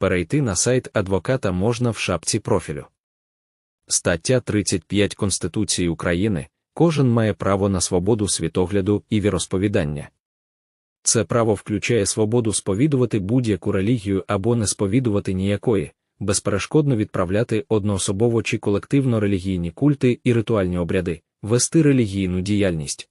Перейти на сайт адвоката можна в шапці профілю. Стаття 35 Конституції України кожен має право на свободу світогляду і віросповідання. Це право включає свободу сповідувати будь-яку релігію або не сповідувати ніякої, безперешкодно відправляти одноособово чи колективно релігійні культи і ритуальні обряди, вести релігійну діяльність.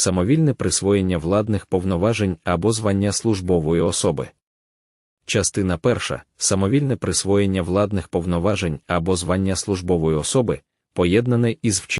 самовільне присвоєння владних повноважень або звання службової особи. Частина перша самовільне присвоєння владних повноважень або звання службової особи, поєднане із вчиненням